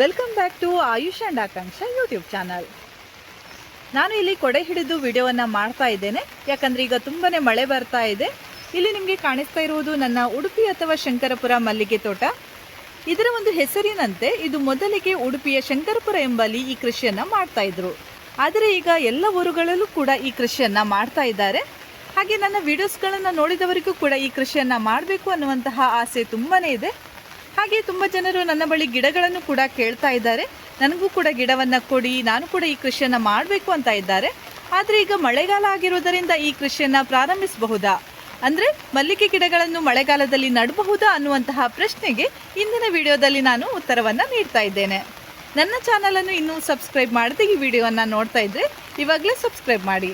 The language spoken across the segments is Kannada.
Welcome back to Ayush and Akanksha YouTube channel. ನಾನು ಇಲ್ಲಿ ಕೊಡೆ ಹಿಡಿದು ವಿಡಿಯೋವನ್ನು ಮಾಡ್ತಾ ಇದ್ದೇನೆ. ಯಾಕಂದರೆ ಈಗ ತುಂಬಾ ಮಳೆ ಬರ್ತಾ ಇದೆ. ಇಲ್ಲಿ ನಿಮಗೆ ಕಾಣಿಸ್ತಾ ಇರುವುದು ನನ್ನ ಉಡುಪಿ ಅಥವಾ ಶಂಕರಪುರ ಮಲ್ಲಿಗೆ ತೋಟ. ಇದರ ಒಂದು ಹೆಸರಿನಂತೆ ಇದು ಮೊದಲಿಗೆ ಉಡುಪಿಯ ಶಂಕರಪುರ ಎಂಬಲ್ಲಿ ಈ ಕೃಷಿಯನ್ನು ಮಾಡ್ತಾ ಇದ್ರು. ಆದರೆ ಈಗ ಎಲ್ಲ ಊರುಗಳಲ್ಲೂ ಕೂಡ ಈ ಕೃಷಿಯನ್ನು ಮಾಡ್ತಾ ಇದ್ದಾರೆ. ಹಾಗೆ ನನ್ನ ವಿಡಿಯೋಸ್ಗಳನ್ನು ನೋಡಿದವರಿಗೂ ಕೂಡ ಈ ಕೃಷಿಯನ್ನು ಮಾಡಬೇಕು ಅನ್ನುವಂತಹ ಆಸೆ ತುಂಬಾ ಇದೆ. ಹಾಗೆ ತುಂಬ ಜನರು ನನ್ನ ಬಳಿ ಗಿಡಗಳನ್ನು ಕೂಡ ಕೇಳ್ತಾ ಇದ್ದಾರೆ. ನನಗೂ ಕೂಡ ಗಿಡವನ್ನು ಕೊಡಿ, ನಾನು ಕೂಡ ಈ ಕೃಷಿಯನ್ನು ಮಾಡಬೇಕು ಅಂತ ಇದ್ದಾರೆ. ಆದರೆ ಈಗ ಮಳೆಗಾಲ ಆಗಿರೋದರಿಂದ ಈ ಕೃಷಿಯನ್ನು ಪ್ರಾರಂಭಿಸಬಹುದಾ? ಅಂದರೆ ಮಲ್ಲಿಗೆ ಗಿಡಗಳನ್ನು ಮಳೆಗಾಲದಲ್ಲಿ ನಡಬಹುದಾ ಅನ್ನುವಂತಹ ಪ್ರಶ್ನೆಗೆ ಇಂದಿನ ವಿಡಿಯೋದಲ್ಲಿ ನಾನು ಉತ್ತರವನ್ನು ನೀಡ್ತಾ ಇದ್ದೇನೆ. ನನ್ನ ಚಾನಲನ್ನು ಇನ್ನೂ ಸಬ್ಸ್ಕ್ರೈಬ್ ಮಾಡದೆ ಈ ವಿಡಿಯೋವನ್ನು ನೋಡ್ತಾ ಇದ್ದರೆ ಇವಾಗಲೇ ಸಬ್ಸ್ಕ್ರೈಬ್ ಮಾಡಿ.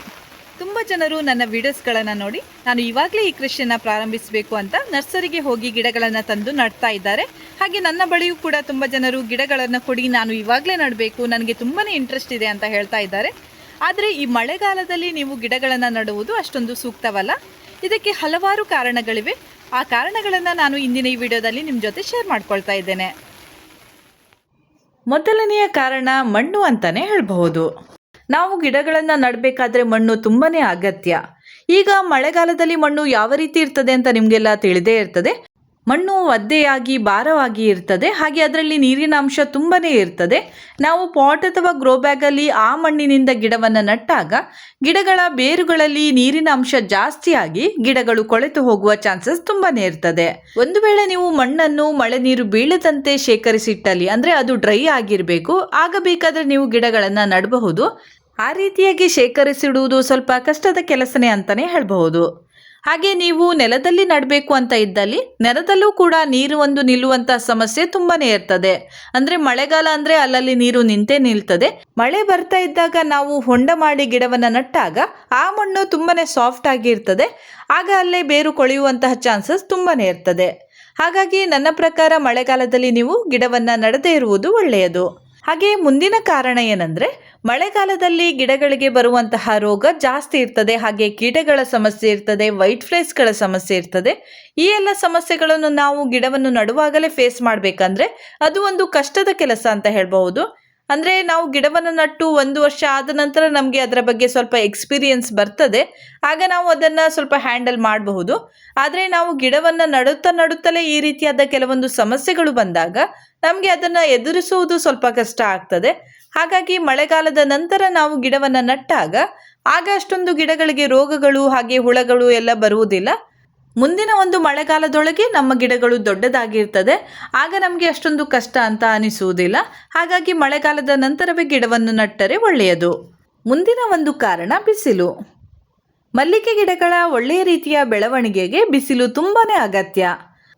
ತುಂಬ ಜನರು ನನ್ನ ವಿಡಿಯೋಸ್ಗಳನ್ನು ನೋಡಿ, ನಾನು ಇವಾಗಲೇ ಈ ಕೃಷಿಯನ್ನು ಪ್ರಾರಂಭಿಸಬೇಕು ಅಂತ ನರ್ಸರಿಗೆ ಹೋಗಿ ಗಿಡಗಳನ್ನು ತಂದು ನಡ್ತಾ ಇದ್ದಾರೆ. ಹಾಗೆ ನನ್ನ ಬಳಿಯೂ ಕೂಡ ತುಂಬ ಜನರು ಗಿಡಗಳನ್ನು ಕೊಡಿ, ನಾನು ಇವಾಗಲೇ ನಡಬೇಕು, ನನಗೆ ತುಂಬಾ ಇಂಟ್ರೆಸ್ಟ್ ಇದೆ ಅಂತ ಹೇಳ್ತಾ ಇದ್ದಾರೆ. ಆದರೆ ಈ ಮಳೆಗಾಲದಲ್ಲಿ ನೀವು ಗಿಡಗಳನ್ನು ನಡುವುದು ಅಷ್ಟೊಂದು ಸೂಕ್ತವಲ್ಲ. ಇದಕ್ಕೆ ಹಲವಾರು ಕಾರಣಗಳಿವೆ. ಆ ಕಾರಣಗಳನ್ನು ನಾನು ಇಂದಿನ ಈ ವಿಡಿಯೋದಲ್ಲಿ ನಿಮ್ಮ ಜೊತೆ ಶೇರ್ ಮಾಡ್ಕೊಳ್ತಾ ಇದ್ದೇನೆ. ಮೊದಲನೆಯ ಕಾರಣ ಮಣ್ಣು ಅಂತಲೇ ಹೇಳಬಹುದು. ನಾವು ಗಿಡಗಳನ್ನು ನಡಬೇಕಾದ್ರೆ ಮಣ್ಣು ತುಂಬಾನೇ ಅಗತ್ಯ. ಈಗ ಮಳೆಗಾಲದಲ್ಲಿ ಮಣ್ಣು ಯಾವ ರೀತಿ ಇರ್ತದೆ ಅಂತ ನಿಮಗೆಲ್ಲ ತಿಳಿದೇ ಇರ್ತದೆ. ಮಣ್ಣು ಒದ್ದೆಯಾಗಿ, ಭಾರವಾಗಿ ಇರ್ತದೆ. ಹಾಗೆ ಅದರಲ್ಲಿ ನೀರಿನ ಅಂಶ ತುಂಬನೇ ಇರ್ತದೆ. ನಾವು ಪಾಟ್ ಅಥವಾ ಗ್ರೋ ಬ್ಯಾಗಲ್ಲಿ ಆ ಮಣ್ಣಿನಿಂದ ಗಿಡವನ್ನು ನಟ್ಟಾಗ, ಗಿಡಗಳ ಬೇರುಗಳಲ್ಲಿ ನೀರಿನ ಅಂಶ ಜಾಸ್ತಿಯಾಗಿ ಗಿಡಗಳು ಕೊಳೆತು ಹೋಗುವ ಚಾನ್ಸಸ್ ತುಂಬನೇ ಇರ್ತದೆ. ಒಂದು ವೇಳೆ ನೀವು ಮಣ್ಣನ್ನು ಮಳೆ ನೀರು ಬೀಳದಂತೆ ಶೇಖರಿಸಿಟ್ಟಲ್ಲಿ, ಅಂದ್ರೆ ಅದು ಡ್ರೈ ಆಗಿರಬೇಕು, ಆಗ ಬೇಕಾದರೆ ನೀವು ಗಿಡಗಳನ್ನು ನಡಬಹುದು. ಆ ರೀತಿಯಾಗಿ ಶೇಖರಿಸಿಡುವುದು ಸ್ವಲ್ಪ ಕಷ್ಟದ ಕೆಲಸನೇ ಅಂತಾನೆ ಹೇಳಬಹುದು. ಹಾಗೆ ನೀವು ನೆಲದಲ್ಲಿ ನಡಬೇಕು ಅಂತ ಇದ್ದಲ್ಲಿ ನೆಲದಲ್ಲೂ ಕೂಡ ನೀರು ಒಂದು ನಿಲ್ಲುವಂತ ಸಮಸ್ಯೆ ತುಂಬಾನೇ ಇರ್ತದೆ. ಅಂದ್ರೆ ಮಳೆಗಾಲ ಅಂದ್ರೆ ಅಲ್ಲಲ್ಲಿ ನೀರು ನಿಂತೇ ನಿಲ್ತದೆ. ಮಳೆ ಬರ್ತಾ ಇದ್ದಾಗ ನಾವು ಹೊಂಡ ಮಾಡಿ ಗಿಡವನ್ನ ನಟ್ಟಾಗ ಆ ಮಣ್ಣು ತುಂಬಾನೇ ಸಾಫ್ಟ್ ಆಗಿ ಇರ್ತದೆ. ಆಗ ಅಲ್ಲೇ ಬೇರು ಕೊಳೆಯುವಂತಹ ಚಾನ್ಸಸ್ ತುಂಬಾನೇ ಇರ್ತದೆ. ಹಾಗಾಗಿ ನನ್ನ ಪ್ರಕಾರ ಮಳೆಗಾಲದಲ್ಲಿ ನೀವು ಗಿಡವನ್ನ ನಡೆದೇ ಇರುವುದು ಒಳ್ಳೆಯದು. ಹಾಗೆ ಮುಂದಿನ ಕಾರಣ ಏನಂದ್ರೆ, ಮಳೆಗಾಲದಲ್ಲಿ ಗಿಡಗಳಿಗೆ ಬರುವಂತಹ ರೋಗ ಜಾಸ್ತಿ ಇರ್ತದೆ, ಹಾಗೆ ಕೀಟಗಳ ಸಮಸ್ಯೆ ಇರ್ತದೆ ವೈಟ್ ಫ್ಲೇಸ್ಗಳ ಸಮಸ್ಯೆ ಇರ್ತದೆ. ಈ ಎಲ್ಲ ಸಮಸ್ಯೆಗಳನ್ನು ನಾವು ಗಿಡವನ್ನು ನಡುವಾಗಲೇ ಫೇಸ್ ಮಾಡಬೇಕಂದ್ರೆ ಅದು ಒಂದು ಕಷ್ಟದ ಕೆಲಸ ಅಂತ ಹೇಳಬಹುದು. ಅಂದರೆ ನಾವು ಗಿಡವನ್ನು ನಟ್ಟು ಒಂದು ವರ್ಷ ಆದ ನಂತರ ನಮಗೆ ಅದರ ಬಗ್ಗೆ ಸ್ವಲ್ಪ ಎಕ್ಸ್ಪೀರಿಯನ್ಸ್ ಬರ್ತದೆ. ಆಗ ನಾವು ಅದನ್ನು ಸ್ವಲ್ಪ ಹ್ಯಾಂಡಲ್ ಮಾಡಬಹುದು. ಆದರೆ ನಾವು ಗಿಡವನ್ನು ನಡುತ್ತಾ ನಡುತ್ತಲೇ ಈ ರೀತಿಯಾದ ಕೆಲವೊಂದು ಸಮಸ್ಯೆಗಳು ಬಂದಾಗ ನಮಗೆ ಅದನ್ನು ಎದುರಿಸುವುದು ಸ್ವಲ್ಪ ಕಷ್ಟ ಆಗ್ತದೆ. ಹಾಗಾಗಿ ಮಳೆಗಾಲದ ನಂತರ ನಾವು ಗಿಡವನ್ನು ನಟ್ಟಾಗ ಆಗ ಅಷ್ಟೊಂದು ಗಿಡಗಳಿಗೆ ರೋಗಗಳು ಹಾಗೆ ಹುಳಗಳು ಎಲ್ಲ ಬರುವುದಿಲ್ಲ. ಮುಂದಿನ ಒಂದು ಮಳೆಗಾಲದೊಳಗೆ ನಮ್ಮ ಗಿಡಗಳು ದೊಡ್ಡದಾಗಿರ್ತದೆ. ಆಗ ನಮಗೆ ಅಷ್ಟೊಂದು ಕಷ್ಟ ಅಂತ ಅನಿಸುವುದಿಲ್ಲ. ಹಾಗಾಗಿ ಮಳೆಗಾಲದ ನಂತರವೇ ಗಿಡವನ್ನು ನಟ್ಟರೆ ಒಳ್ಳೆಯದು. ಮುಂದಿನ ಒಂದು ಕಾರಣ ಬಿಸಿಲು. ಮಲ್ಲಿಗೆ ಗಿಡಗಳ ಒಳ್ಳೆಯ ರೀತಿಯ ಬೆಳವಣಿಗೆಗೆ ಬಿಸಿಲು ತುಂಬಾನೇ ಅಗತ್ಯ.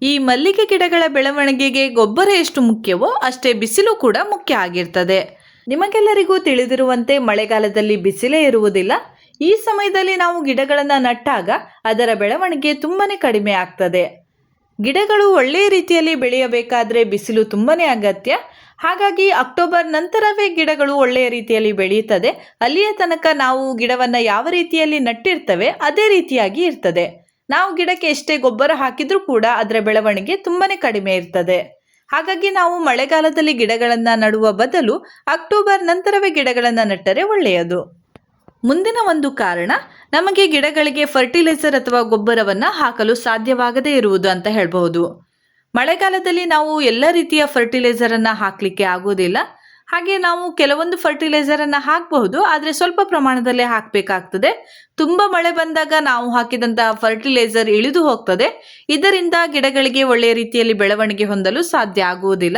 ಈ ಮಲ್ಲಿಗೆ ಗಿಡಗಳ ಬೆಳವಣಿಗೆಗೆ ಗೊಬ್ಬರ ಎಷ್ಟು ಮುಖ್ಯವೋ ಅಷ್ಟೇ ಬಿಸಿಲು ಕೂಡ ಮುಖ್ಯ ಆಗಿರ್ತದೆ. ನಿಮಗೆಲ್ಲರಿಗೂ ತಿಳಿದಿರುವಂತೆ ಮಳೆಗಾಲದಲ್ಲಿ ಬಿಸಿಲೇ ಇರುವುದಿಲ್ಲ. ಈ ಸಮಯದಲ್ಲಿ ನಾವು ಗಿಡಗಳನ್ನು ನಟ್ಟಾಗ ಅದರ ಬೆಳವಣಿಗೆ ತುಂಬಾನೇ ಕಡಿಮೆ ಆಗ್ತದೆ. ಗಿಡಗಳು ಒಳ್ಳೆಯ ರೀತಿಯಲ್ಲಿ ಬೆಳೆಯಬೇಕಾದರೆ ಬಿಸಿಲು ತುಂಬಾನೇ ಅಗತ್ಯ. ಹಾಗಾಗಿ ಅಕ್ಟೋಬರ್ ನಂತರವೇ ಗಿಡಗಳು ಒಳ್ಳೆಯ ರೀತಿಯಲ್ಲಿ ಬೆಳೆಯುತ್ತದೆ. ಅಲ್ಲಿಯ ತನಕ ನಾವು ಗಿಡವನ್ನು ಯಾವ ರೀತಿಯಲ್ಲಿ ನಟ್ಟಿರ್ತವೆ ಅದೇ ರೀತಿಯಾಗಿ ಇರ್ತದೆ. ನಾವು ಗಿಡಕ್ಕೆ ಎಷ್ಟೇ ಗೊಬ್ಬರ ಹಾಕಿದ್ರೂ ಕೂಡ ಅದರ ಬೆಳವಣಿಗೆ ತುಂಬಾನೇ ಕಡಿಮೆ ಇರ್ತದೆ. ಹಾಗಾಗಿ ನಾವು ಮಳೆಗಾಲದಲ್ಲಿ ಗಿಡಗಳನ್ನು ನಡುವ ಬದಲು ಅಕ್ಟೋಬರ್ ನಂತರವೇ ಗಿಡಗಳನ್ನು ನಟ್ಟರೆ ಒಳ್ಳೆಯದು. ಮುಂದಿನ ಒಂದು ಕಾರಣ, ನಮಗೆ ಗಿಡಗಳಿಗೆ ಫರ್ಟಿಲೈಸರ್ ಅಥವಾ ಗೊಬ್ಬರವನ್ನು ಹಾಕಲು ಸಾಧ್ಯವಾಗದೇ ಇರುವುದು ಅಂತ ಹೇಳಬಹುದು. ಮಳೆಗಾಲದಲ್ಲಿ ನಾವು ಎಲ್ಲ ರೀತಿಯ ಫರ್ಟಿಲೈಸರನ್ನು ಹಾಕಲಿಕ್ಕೆ ಆಗೋದಿಲ್ಲ. ಹಾಗೆ ನಾವು ಕೆಲವೊಂದು ಫರ್ಟಿಲೈಸರನ್ನು ಹಾಕಬಹುದು, ಆದರೆ ಸ್ವಲ್ಪ ಪ್ರಮಾಣದಲ್ಲೇ ಹಾಕಬೇಕಾಗ್ತದೆ. ತುಂಬ ಮಳೆ ಬಂದಾಗ ನಾವು ಹಾಕಿದಂತಹ ಫರ್ಟಿಲೈಸರ್ ಇಳಿದು ಹೋಗ್ತದೆ. ಇದರಿಂದ ಗಿಡಗಳಿಗೆ ಒಳ್ಳೆಯ ರೀತಿಯಲ್ಲಿ ಬೆಳವಣಿಗೆ ಹೊಂದಲು ಸಾಧ್ಯ ಆಗುವುದಿಲ್ಲ.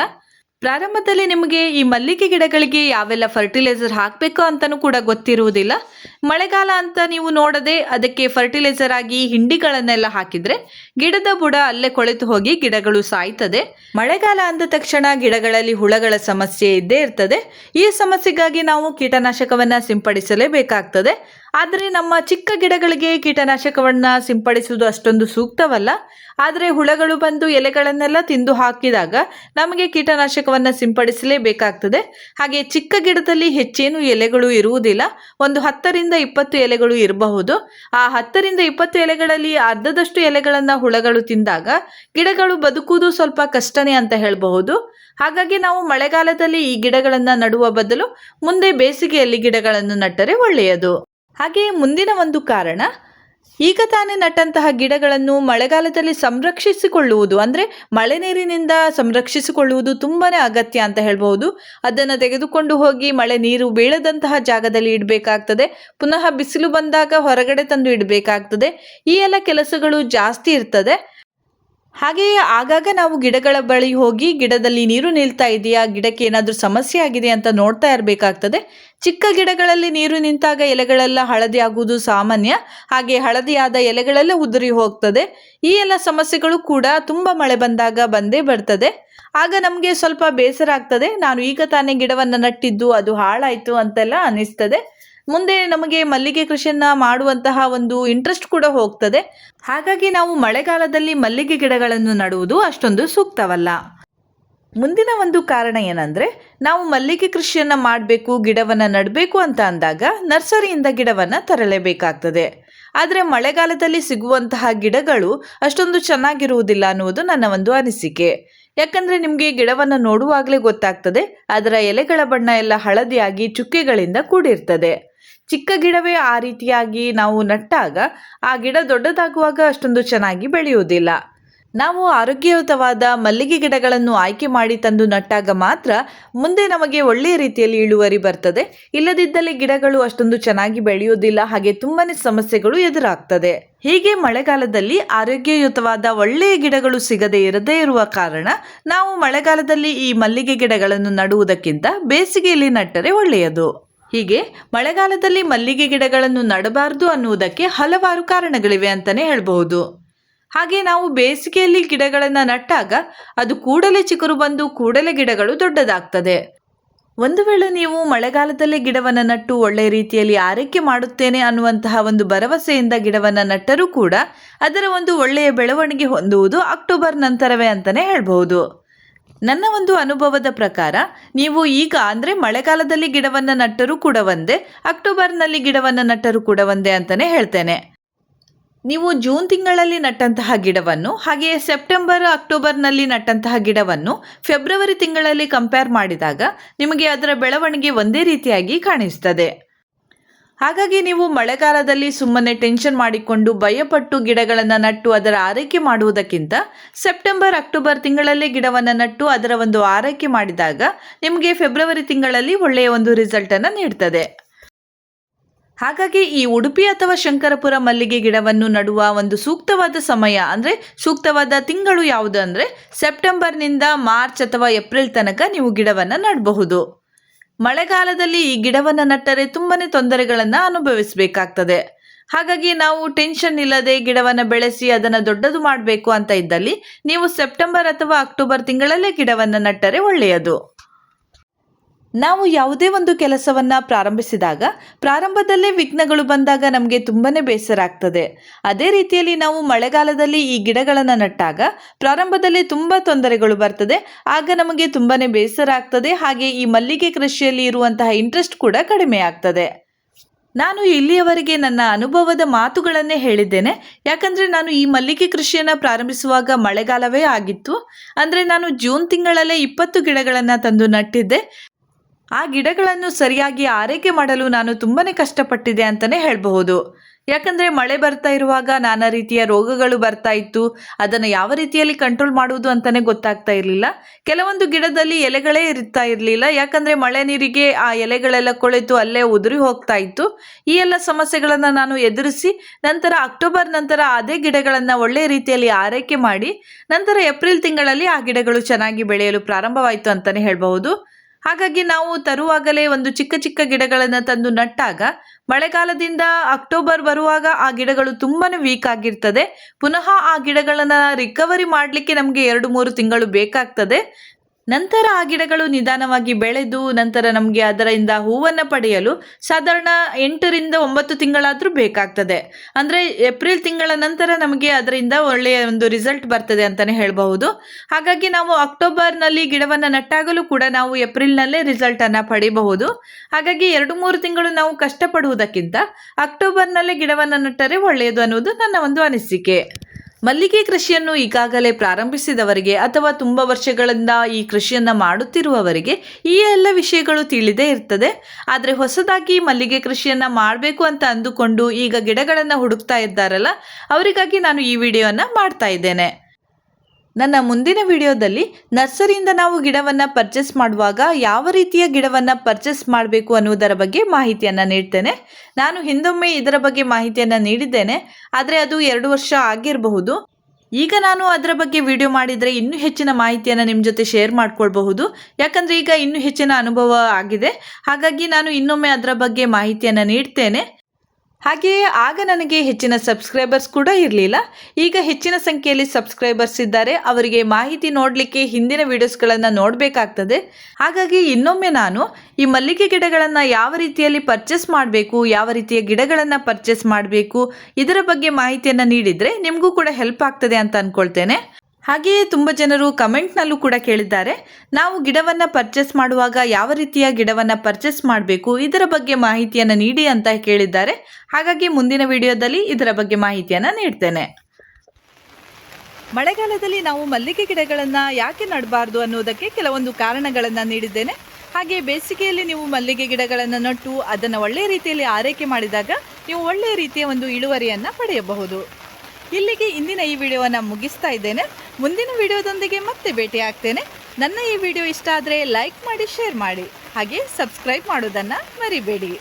ಪ್ರಾರಂಭದಲ್ಲಿ ನಿಮಗೆ ಈ ಮಲ್ಲಿಗೆ ಗಿಡಗಳಿಗೆ ಯಾವೆಲ್ಲ ಫರ್ಟಿಲೈಸರ್ ಹಾಕಬೇಕು ಅಂತಲೂ ಕೂಡ ಗೊತ್ತಿರುವುದಿಲ್ಲ. ಮಳೆಗಾಲ ಅಂತ ನೀವು ನೋಡದೆ ಅದಕ್ಕೆ ಫರ್ಟಿಲೈಸರ್ ಆಗಿ ಹಿಂಡಿಗಳನ್ನೆಲ್ಲ ಹಾಕಿದರೆ ಗಿಡದ ಬುಡ ಅಲ್ಲೇ ಕೊಳೆತು ಹೋಗಿ ಗಿಡಗಳು ಸಾಯ್ತದೆ. ಮಳೆಗಾಲ ಅಂದ ತಕ್ಷಣ ಗಿಡಗಳಲ್ಲಿ ಹುಳಗಳ ಸಮಸ್ಯೆ ಇದ್ದೇ ಇರ್ತದೆ. ಈ ಸಮಸ್ಯೆಗಾಗಿ ನಾವು ಕೀಟನಾಶಕವನ್ನು ಸಿಂಪಡಿಸಲೇಬೇಕಾಗ್ತದೆ. ಆದರೆ ನಮ್ಮ ಚಿಕ್ಕ ಗಿಡಗಳಿಗೆ ಕೀಟನಾಶಕವನ್ನು ಸಿಂಪಡಿಸುವುದು ಅಷ್ಟೊಂದು ಸೂಕ್ತವಲ್ಲ. ಆದರೆ ಹುಳಗಳು ಬಂದು ಎಲೆಗಳನ್ನೆಲ್ಲ ತಿಂದು ಹಾಕಿದಾಗ ನಮಗೆ ಕೀಟನಾಶಕವನ್ನು ಸಿಂಪಡಿಸಲೇಬೇಕಾಗ್ತದೆ. ಹಾಗೆ ಚಿಕ್ಕ ಗಿಡದಲ್ಲಿ ಹೆಚ್ಚೇನು ಎಲೆಗಳು ಇರುವುದಿಲ್ಲ. ಒಂದು ಹತ್ತರಿಂದ ಇಪ್ಪತ್ತು ಎಲೆಗಳು ಇರಬಹುದು. ಆ ಹತ್ತರಿಂದ ಇಪ್ಪತ್ತು ಎಲೆಗಳಲ್ಲಿ ಅರ್ಧದಷ್ಟು ಎಲೆಗಳನ್ನು ಹುಳಗಳು ತಿಂದಾಗ ಗಿಡಗಳು ಬದುಕುವುದು ಸ್ವಲ್ಪ ಕಷ್ಟನೇ ಅಂತ ಹೇಳಬಹುದು. ಹಾಗಾಗಿ ನಾವು ಮಳೆಗಾಲದಲ್ಲಿ ಈ ಗಿಡಗಳನ್ನು ನಡುವ ಬದಲು ಮುಂದೆ ಬೇಸಿಗೆಯಲ್ಲಿ ಗಿಡಗಳನ್ನು ನಟ್ಟರೆ ಒಳ್ಳೆಯದು. ಹಾಗೆಯೇ ಮುಂದಿನ ಒಂದು ಕಾರಣ, ಈಗ ತಾನೇ ನಟ್ಟಂತಹ ಗಿಡಗಳನ್ನು ಮಳೆಗಾಲದಲ್ಲಿ ಸಂರಕ್ಷಿಸಿಕೊಳ್ಳುವುದು, ಅಂದರೆ ಮಳೆ ನೀರಿನಿಂದ ಸಂರಕ್ಷಿಸಿಕೊಳ್ಳುವುದು ತುಂಬಾ ಅಗತ್ಯ ಅಂತ ಹೇಳ್ಬೋದು ಅದನ್ನು ತೆಗೆದುಕೊಂಡು ಹೋಗಿ ಮಳೆ ನೀರು ಬೀಳದಂತಹ ಜಾಗದಲ್ಲಿ ಇಡಬೇಕಾಗ್ತದೆ. ಪುನಃ ಬಿಸಿಲು ಬಂದಾಗ ಹೊರಗಡೆ ತಂದು ಇಡಬೇಕಾಗ್ತದೆ. ಈ ಎಲ್ಲ ಕೆಲಸಗಳು ಜಾಸ್ತಿ ಇರ್ತದೆ. ಹಾಗೆಯೇ ಆಗಾಗ ನಾವು ಗಿಡಗಳ ಬಳಿ ಹೋಗಿ ಗಿಡದಲ್ಲಿ ನೀರು ನಿಲ್ತಾ ಇದೆಯಾ? ಗಿಡಕ್ಕೆ ಏನಾದರೂ ಸಮಸ್ಯೆ ಆಗಿದೆ ಅಂತ ನೋಡ್ತಾ ಇರಬೇಕಾಗ್ತದೆ. ಚಿಕ್ಕ ಗಿಡಗಳಲ್ಲಿ ನೀರು ನಿಂತಾಗ ಎಲೆಗಳೆಲ್ಲ ಹಳದಿ ಆಗುವುದು ಸಾಮಾನ್ಯ. ಹಾಗೆ ಹಳದಿಯಾದ ಎಲೆಗಳೆಲ್ಲ ಉದುರಿ ಹೋಗ್ತದೆ. ಈ ಎಲ್ಲ ಸಮಸ್ಯೆಗಳು ಕೂಡ ತುಂಬ ಮಳೆ ಬಂದಾಗ ಬಂದೇ ಬರ್ತದೆ. ಆಗ ನಮಗೆ ಸ್ವಲ್ಪ ಬೇಸರ ಆಗ್ತದೆ. ನಾನು ಈಗ ತಾನೇ ಗಿಡವನ್ನು ನಟ್ಟಿದ್ದು, ಅದು ಹಾಳಾಯಿತು ಅಂತೆಲ್ಲ ಅನಿಸ್ತದೆ ಮುಂದೆ ನಮಗೆ ಮಲ್ಲಿಗೆ ಕೃಷಿಯನ್ನ ಮಾಡುವಂತಹ ಒಂದು ಇಂಟ್ರೆಸ್ಟ್ ಕೂಡ ಹೋಗ್ತದೆ. ಹಾಗಾಗಿ ನಾವು ಮಳೆಗಾಲದಲ್ಲಿ ಮಲ್ಲಿಗೆ ಗಿಡಗಳನ್ನು ನಡುವುದು ಅಷ್ಟೊಂದು ಸೂಕ್ತವಲ್ಲ. ಮುಂದಿನ ಒಂದು ಕಾರಣ ಏನಂದರೆ, ನಾವು ಮಲ್ಲಿಗೆ ಕೃಷಿಯನ್ನು ಮಾಡಬೇಕು, ಗಿಡವನ್ನು ನಡಬೇಕು ಅಂತ ಅಂದಾಗ ನರ್ಸರಿಯಿಂದ ಗಿಡವನ್ನು ತರಲೇಬೇಕಾಗ್ತದೆ. ಆದರೆ ಮಳೆಗಾಲದಲ್ಲಿ ಸಿಗುವಂತಹ ಗಿಡಗಳು ಅಷ್ಟೊಂದು ಚೆನ್ನಾಗಿರುವುದಿಲ್ಲ ಅನ್ನುವುದು ನನ್ನ ಒಂದು ಅನಿಸಿಕೆ. ಯಾಕಂದರೆ ನಿಮಗೆ ಗಿಡವನ್ನು ನೋಡುವಾಗಲೇ ಗೊತ್ತಾಗ್ತದೆ, ಅದರ ಎಲೆಗಳ ಬಣ್ಣ ಎಲ್ಲ ಹಳದಿಯಾಗಿ ಚುಕ್ಕೆಗಳಿಂದ ಕೂಡಿರ್ತದೆ. ಚಿಕ್ಕ ಗಿಡವೇ ಆ ರೀತಿಯಾಗಿ ನಾವು ನಟ್ಟಾಗ ಆ ಗಿಡ ದೊಡ್ಡದಾಗುವಾಗ ಅಷ್ಟೊಂದು ಚೆನ್ನಾಗಿ ಬೆಳೆಯುವುದಿಲ್ಲ. ನಾವು ಆರೋಗ್ಯಯುತವಾದ ಮಲ್ಲಿಗೆ ಗಿಡಗಳನ್ನು ಆಯ್ಕೆ ಮಾಡಿ ತಂದು ನಟ್ಟಾಗ ಮಾತ್ರ ಮುಂದೆ ನಮಗೆ ಒಳ್ಳೆಯ ರೀತಿಯಲ್ಲಿ ಇಳುವರಿ ಬರ್ತದೆ. ಇಲ್ಲದಿದ್ದಲ್ಲಿ ಗಿಡಗಳು ಅಷ್ಟೊಂದು ಚೆನ್ನಾಗಿ ಬೆಳೆಯುವುದಿಲ್ಲ, ಹಾಗೆ ತುಂಬಾನೇ ಸಮಸ್ಯೆಗಳು ಎದುರಾಗ್ತದೆ. ಹೀಗೆ ಮಳೆಗಾಲದಲ್ಲಿ ಆರೋಗ್ಯಯುತವಾದ ಒಳ್ಳೆಯ ಗಿಡಗಳು ಸಿಗದೇ ಇರದೇ ಇರುವ ಕಾರಣ ನಾವು ಮಳೆಗಾಲದಲ್ಲಿ ಈ ಮಲ್ಲಿಗೆ ಗಿಡಗಳನ್ನು ನಡುವುದಕ್ಕಿಂತ ಬೇಸಿಗೆಯಲ್ಲಿ ನಟ್ಟರೆ ಒಳ್ಳೆಯದು. ಹೀಗೆ ಮಳೆಗಾಲದಲ್ಲಿ ಮಲ್ಲಿಗೆ ಗಿಡಗಳನ್ನು ನಡಬಾರದು ಅನ್ನುವುದಕ್ಕೆ ಹಲವಾರು ಕಾರಣಗಳಿವೆ ಅಂತಲೇ ಹೇಳಬಹುದು. ಹಾಗೆ ನಾವು ಬೇಸಿಗೆಯಲ್ಲಿ ಗಿಡಗಳನ್ನು ನಟ್ಟಾಗ ಅದು ಕೂಡಲೇ ಚಿಗುರು ಬಂದು ಕೂಡಲೇ ಗಿಡಗಳು ದೊಡ್ಡದಾಗ್ತದೆ. ಒಂದು ವೇಳೆ ನೀವು ಮಳೆಗಾಲದಲ್ಲಿ ಗಿಡವನ್ನು ನಟ್ಟು ಒಳ್ಳೆಯ ರೀತಿಯಲ್ಲಿ ಆರೈಕೆ ಮಾಡುತ್ತೇನೆ ಅನ್ನುವಂತಹ ಒಂದು ಭರವಸೆಯಿಂದ ಗಿಡವನ್ನು ನಟ್ಟರೂ ಕೂಡ ಅದರ ಒಂದು ಒಳ್ಳೆಯ ಬೆಳವಣಿಗೆ ಹೊಂದುವುದು ಅಕ್ಟೋಬರ್ ನಂತರವೇ ಅಂತಲೇ ಹೇಳ್ಬಹುದು. ನನ್ನ ಒಂದು ಅನುಭವದ ಪ್ರಕಾರ, ನೀವು ಈಗ ಅಂದರೆ ಮಳೆಗಾಲದಲ್ಲಿ ಗಿಡವನ್ನು ನಟ್ಟರೂ ಕೂಡ ಒಂದೇ, ಅಕ್ಟೋಬರ್ನಲ್ಲಿ ಗಿಡವನ್ನು ನಟ್ಟರೂ ಕೂಡ ಒಂದೇ ಅಂತಲೇ ಹೇಳ್ತೇನೆ. ನೀವು ಜೂನ್ ತಿಂಗಳಲ್ಲಿ ನಟ್ಟಂತಹ ಗಿಡವನ್ನು, ಹಾಗೆಯೇ ಸೆಪ್ಟೆಂಬರ್, ಅಕ್ಟೋಬರ್ನಲ್ಲಿ ನಟ್ಟಂತಹ ಗಿಡವನ್ನು ಫೆಬ್ರವರಿ ತಿಂಗಳಲ್ಲಿ ಕಂಪೇರ್ ಮಾಡಿದಾಗ, ನಿಮಗೆ ಅದರ ಬೆಳವಣಿಗೆ ಒಂದೇ ರೀತಿಯಾಗಿ ಕಾಣಿಸ್ತದೆ. ಹಾಗಾಗಿ ನೀವು ಮಳೆಗಾಲದಲ್ಲಿ ಸುಮ್ಮನೆ ಟೆನ್ಷನ್ ಮಾಡಿಕೊಂಡು ಭಯಪಟ್ಟು ಗಿಡಗಳನ್ನು ನಟ್ಟು ಅದರ ಆರೈಕೆ ಮಾಡುವುದಕ್ಕಿಂತ ಸೆಪ್ಟೆಂಬರ್, ಅಕ್ಟೋಬರ್ ತಿಂಗಳಲ್ಲೇ ಗಿಡವನ್ನು ನಟ್ಟು ಅದರ ಒಂದು ಆರೈಕೆ ಮಾಡಿದಾಗ ನಿಮಗೆ ಫೆಬ್ರವರಿ ತಿಂಗಳಲ್ಲಿ ಒಳ್ಳೆಯ ಒಂದು ರಿಸಲ್ಟನ್ನು ನೀಡ್ತದೆ. ಹಾಗಾಗಿ ಈ ಉಡುಪಿ ಅಥವಾ ಶಂಕರಪುರ ಮಲ್ಲಿಗೆ ಗಿಡವನ್ನು ನಡುವ ಒಂದು ಸೂಕ್ತವಾದ ಸಮಯ ಅಂದರೆ ಸೂಕ್ತವಾದ ತಿಂಗಳು ಯಾವುದು ಅಂದರೆ ಸೆಪ್ಟೆಂಬರ್ನಿಂದ ಮಾರ್ಚ್ ಅಥವಾ ಏಪ್ರಿಲ್ ತನಕ ನೀವು ಗಿಡವನ್ನು ನಡಬಹುದು. ಮಳೆಗಾಲದಲ್ಲಿ ಈ ಗಿಡವನ್ನು ನಟ್ಟರೆ ತುಂಬಾನೇ ತೊಂದರೆಗಳನ್ನು ಅನುಭವಿಸಬೇಕಾಗ್ತದೆ. ಹಾಗಾಗಿ ನಾವು ಟೆನ್ಷನ್ ಇಲ್ಲದೆ ಗಿಡವನ್ನು ಬೆಳೆಸಿ ಅದನ್ನು ದೊಡ್ಡದು ಮಾಡಬೇಕು ಅಂತ ಇದ್ದಲ್ಲಿ ನೀವು ಸೆಪ್ಟೆಂಬರ್ ಅಥವಾ ಅಕ್ಟೋಬರ್ ತಿಂಗಳಲ್ಲೇ ಗಿಡವನ್ನು ನಟ್ಟರೆ ಒಳ್ಳೆಯದು. ನಾವು ಯಾವುದೇ ಒಂದು ಕೆಲಸವನ್ನ ಪ್ರಾರಂಭಿಸಿದಾಗ ಪ್ರಾರಂಭದಲ್ಲೇ ವಿಘ್ನಗಳು ಬಂದಾಗ ನಮಗೆ ತುಂಬಾನೇ ಬೇಸರ ಆಗ್ತದೆ. ಅದೇ ರೀತಿಯಲ್ಲಿ ನಾವು ಮಳೆಗಾಲದಲ್ಲಿ ಈ ಗಿಡಗಳನ್ನು ನಟ್ಟಾಗ ಪ್ರಾರಂಭದಲ್ಲಿ ತುಂಬ ತೊಂದರೆಗಳು ಬರ್ತದೆ. ಆಗ ನಮಗೆ ತುಂಬಾನೇ ಬೇಸರ ಆಗ್ತದೆ. ಹಾಗೆ ಈ ಮಲ್ಲಿಗೆ ಕೃಷಿಯಲ್ಲಿ ಇರುವಂತಹ ಇಂಟ್ರೆಸ್ಟ್ ಕೂಡ ಕಡಿಮೆ ಆಗ್ತದೆ. ನಾನು ಇಲ್ಲಿಯವರೆಗೆ ನನ್ನ ಅನುಭವದ ಮಾತುಗಳನ್ನೇ ಹೇಳಿದ್ದೇನೆ. ಯಾಕಂದರೆ ನಾನು ಈ ಮಲ್ಲಿಗೆ ಕೃಷಿಯನ್ನು ಪ್ರಾರಂಭಿಸುವಾಗ ಮಳೆಗಾಲವೇ ಆಗಿತ್ತು. ಅಂದರೆ ನಾನು ಜೂನ್ ತಿಂಗಳಲ್ಲೇ ಇಪ್ಪತ್ತು ಗಿಡಗಳನ್ನು ತಂದು ನಟ್ಟಿದ್ದೆ. ಆ ಗಿಡಗಳನ್ನು ಸರಿಯಾಗಿ ಆರೈಕೆ ಮಾಡಲು ನಾನು ತುಂಬಾನೇ ಕಷ್ಟಪಟ್ಟಿದೆ ಅಂತಾನೆ ಹೇಳಬಹುದು. ಯಾಕಂದ್ರೆ ಮಳೆ ಬರ್ತಾ ಇರುವಾಗ ನಾನಾ ರೀತಿಯ ರೋಗಗಳು ಬರ್ತಾ ಇತ್ತು. ಅದನ್ನು ಯಾವ ರೀತಿಯಲ್ಲಿ ಕಂಟ್ರೋಲ್ ಮಾಡುವುದು ಅಂತಾನೆ ಗೊತ್ತಾಗ್ತಾ ಇರಲಿಲ್ಲ. ಕೆಲವೊಂದು ಗಿಡದಲ್ಲಿ ಎಲೆಗಳೇ ಇರ್ತಾ ಇರಲಿಲ್ಲ. ಯಾಕಂದ್ರೆ ಮಳೆ ನೀರಿಗೆ ಆ ಎಲೆಗಳೆಲ್ಲ ಕೊಳೆತು ಅಲ್ಲೇ ಉದುರಿ ಹೋಗ್ತಾ ಇತ್ತು. ಈ ಎಲ್ಲ ಸಮಸ್ಯೆಗಳನ್ನು ನಾನು ಎದುರಿಸಿ ನಂತರ ಅಕ್ಟೋಬರ್ ನಂತರ ಅದೇ ಗಿಡಗಳನ್ನು ಒಳ್ಳೆಯ ರೀತಿಯಲ್ಲಿ ಆರೈಕೆ ಮಾಡಿ ನಂತರ ಏಪ್ರಿಲ್ ತಿಂಗಳಲ್ಲಿ ಆ ಗಿಡಗಳು ಚೆನ್ನಾಗಿ ಬೆಳೆಯಲು ಪ್ರಾರಂಭವಾಯಿತು ಅಂತಲೇ ಹೇಳಬಹುದು. ಹಾಗಾಗಿ ನಾವು ತರುವಾಗಲೇ ಒಂದು ಚಿಕ್ಕ ಚಿಕ್ಕ ಗಿಡಗಳನ್ನು ತಂದು ನಟ್ಟಾಗ ಮಳೆಗಾಲದಿಂದ ಅಕ್ಟೋಬರ್ ಬರುವಾಗ ಆ ಗಿಡಗಳು ತುಂಬಾನೇ ವೀಕ್ ಆಗಿರ್ತದೆ. ಪುನಃ ಆ ಗಿಡಗಳನ್ನು ರಿಕವರಿ ಮಾಡಲಿಕ್ಕೆ ನಮಗೆ ಎರಡು ಮೂರು ತಿಂಗಳು ಬೇಕಾಗ್ತದೆ. ನಂತರ ಆ ಗಿಡಗಳು ನಿಧಾನವಾಗಿ ಬೆಳೆದು ನಂತರ ನಮಗೆ ಅದರಿಂದ ಹೂವನ್ನು ಪಡೆಯಲು ಸಾಧಾರಣ ಎಂಟರಿಂದ ಒಂಬತ್ತು ತಿಂಗಳಾದರೂ ಬೇಕಾಗ್ತದೆ. ಅಂದರೆ ಏಪ್ರಿಲ್ ತಿಂಗಳ ನಂತರ ನಮಗೆ ಅದರಿಂದ ಒಳ್ಳೆಯ ಒಂದು ರಿಸಲ್ಟ್ ಬರ್ತದೆ ಅಂತಲೇ ಹೇಳಬಹುದು. ಹಾಗಾಗಿ ನಾವು ಅಕ್ಟೋಬರ್ನಲ್ಲಿ ಗಿಡವನ್ನು ನಟ್ಟಾಗಲೂ ಕೂಡ ನಾವು ಏಪ್ರಿಲ್ನಲ್ಲೇ ರಿಸಲ್ಟನ್ನು ಪಡೆಯಬಹುದು ಹಾಗಾಗಿ ಎರಡು ಮೂರು ತಿಂಗಳು ನಾವು ಕಷ್ಟಪಡುವುದಕ್ಕಿಂತ ಅಕ್ಟೋಬರ್ನಲ್ಲೇ ಗಿಡವನ್ನು ನಟ್ಟರೆ ಒಳ್ಳೆಯದು ಅನ್ನೋದು ನನ್ನ ಒಂದು ಅನಿಸಿಕೆ. ಮಲ್ಲಿಗೆ ಕೃಷಿಯನ್ನು ಈಗಾಗಲೇ ಪ್ರಾರಂಭಿಸಿದವರಿಗೆ ಅಥವಾ ತುಂಬ ವರ್ಷಗಳಿಂದ ಈ ಕೃಷಿಯನ್ನು ಮಾಡುತ್ತಿರುವವರಿಗೆ ಈ ಎಲ್ಲ ವಿಷಯಗಳು ತಿಳಿದೇ ಇರ್ತದೆ. ಆದರೆ ಹೊಸದಾಗಿ ಮಲ್ಲಿಗೆ ಕೃಷಿಯನ್ನು ಮಾಡಬೇಕು ಅಂತ ಅಂದುಕೊಂಡು ಈಗ ಗಿಡಗಳನ್ನು ಹುಡುಕ್ತಾ ಇದ್ದಾರಲ್ಲ, ಅವರಿಗಾಗಿ ನಾನು ಈ ವಿಡಿಯೋನ ಮಾಡ್ತಾ ಇದ್ದೇನೆ. ನನ್ನ ಮುಂದಿನ ವಿಡಿಯೋದಲ್ಲಿ ನರ್ಸರಿಯಿಂದ ನಾವು ಗಿಡವನ್ನು ಪರ್ಚೇಸ್ ಮಾಡುವಾಗ ಯಾವ ರೀತಿಯ ಗಿಡವನ್ನು ಪರ್ಚೇಸ್ ಮಾಡಬೇಕು ಅನ್ನುವುದರ ಬಗ್ಗೆ ಮಾಹಿತಿಯನ್ನು ನೀಡ್ತೇನೆ. ನಾನು ಹಿಂದೊಮ್ಮೆ ಇದರ ಬಗ್ಗೆ ಮಾಹಿತಿಯನ್ನು ನೀಡಿದ್ದೇನೆ, ಆದರೆ ಅದು ಎರಡು ವರ್ಷ ಆಗಿರಬಹುದು. ಈಗ ನಾನು ಅದರ ಬಗ್ಗೆ ವಿಡಿಯೋ ಮಾಡಿದರೆ ಇನ್ನೂ ಹೆಚ್ಚಿನ ಮಾಹಿತಿಯನ್ನು ನಿಮ್ಮ ಜೊತೆ ಶೇರ್ ಮಾಡ್ಕೊಳ್ಬಹುದು. ಯಾಕಂದರೆ ಈಗ ಇನ್ನೂ ಹೆಚ್ಚಿನ ಅನುಭವ ಆಗಿದೆ. ಹಾಗಾಗಿ ನಾನು ಇನ್ನೊಮ್ಮೆ ಅದರ ಬಗ್ಗೆ ಮಾಹಿತಿಯನ್ನು ನೀಡ್ತೇನೆ. ಹಾಗೆಯೇ ಆಗ ನನಗೆ ಹೆಚ್ಚಿನ ಸಬ್ಸ್ಕ್ರೈಬರ್ಸ್ ಕೂಡ ಇರಲಿಲ್ಲ. ಈಗ ಹೆಚ್ಚಿನ ಸಂಖ್ಯೆಯಲ್ಲಿ ಸಬ್ಸ್ಕ್ರೈಬರ್ಸ್ ಇದ್ದಾರೆ. ಅವರಿಗೆ ಮಾಹಿತಿ ನೋಡಲಿಕ್ಕೆ ಹಿಂದಿನ ವಿಡಿಯೋಸ್ಗಳನ್ನು ನೋಡಬೇಕಾಗ್ತದೆ. ಹಾಗಾಗಿ ಇನ್ನೊಮ್ಮೆ ನಾನು ಈ ಮಲ್ಲಿಗೆ ಗಿಡಗಳನ್ನು ಯಾವ ರೀತಿಯಲ್ಲಿ ಪರ್ಚೇಸ್ ಮಾಡಬೇಕು, ಯಾವ ರೀತಿಯ ಗಿಡಗಳನ್ನು ಪರ್ಚೇಸ್ ಮಾಡಬೇಕು, ಇದರ ಬಗ್ಗೆ ಮಾಹಿತಿಯನ್ನು ನೀಡಿದರೆ ನಿಮಗೂ ಕೂಡ ಹೆಲ್ಪ್ ಆಗ್ತದೆ ಅಂತ ಅಂದ್ಕೊಳ್ತೇನೆ ಹಾಗೆಯೇ ತುಂಬ ಜನರು ಕಮೆಂಟ್ನಲ್ಲೂ ಕೂಡ ಕೇಳಿದ್ದಾರೆ. ನಾವು ಗಿಡವನ್ನು ಪರ್ಚೇಸ್ ಮಾಡುವಾಗ ಯಾವ ರೀತಿಯ ಗಿಡವನ್ನು ಪರ್ಚೇಸ್ ಮಾಡಬೇಕು? ಇದರ ಬಗ್ಗೆ ಮಾಹಿತಿಯನ್ನು ನೀಡಿ ಅಂತ ಕೇಳಿದ್ದಾರೆ. ಹಾಗಾಗಿ ಮುಂದಿನ ವಿಡಿಯೋದಲ್ಲಿ ಇದರ ಬಗ್ಗೆ ಮಾಹಿತಿಯನ್ನು ನೀಡ್ತೇನೆ. ಮಳೆಗಾಲದಲ್ಲಿ ನಾವು ಮಲ್ಲಿಗೆ ಗಿಡಗಳನ್ನು ಯಾಕೆ ನಡಬಾರ್ದು ಅನ್ನೋದಕ್ಕೆ ಕೆಲವೊಂದು ಕಾರಣಗಳನ್ನು ನೀಡಿದ್ದೇನೆ. ಹಾಗೆ ಬೇಸಿಗೆಯಲ್ಲಿ ನೀವು ಮಲ್ಲಿಗೆ ಗಿಡಗಳನ್ನು ನಟ್ಟು ಅದನ್ನು ಒಳ್ಳೆಯ ರೀತಿಯಲ್ಲಿ ಆರೈಕೆ ಮಾಡಿದಾಗ ನೀವು ಒಳ್ಳೆಯ ರೀತಿಯ ಒಂದು ಇಳುವರಿಯನ್ನು ಪಡೆಯಬಹುದು. ಇಲ್ಲಿಗೆ ಇಂದಿನ ಈ ವಿಡಿಯೋವನ್ನು ಮುಗಿಸ್ತಾ ಇದ್ದೇನೆ. ಮುಂದಿನ ವಿಡಿಯೋದೊಂದಿಗೆ ಮತ್ತೆ ಭೇಟಿ ಆಗ್ತೇನೆ ನನ್ನ ಈ ವಿಡಿಯೋ ಇಷ್ಟ ಆದರೆ ಲೈಕ್ ಮಾಡಿ, ಶೇರ್ ಮಾಡಿ. ಹಾಗೆ ಸಬ್ಸ್ಕ್ರೈಬ್ ಮಾಡೋದನ್ನು ಮರಿಬೇಡಿ.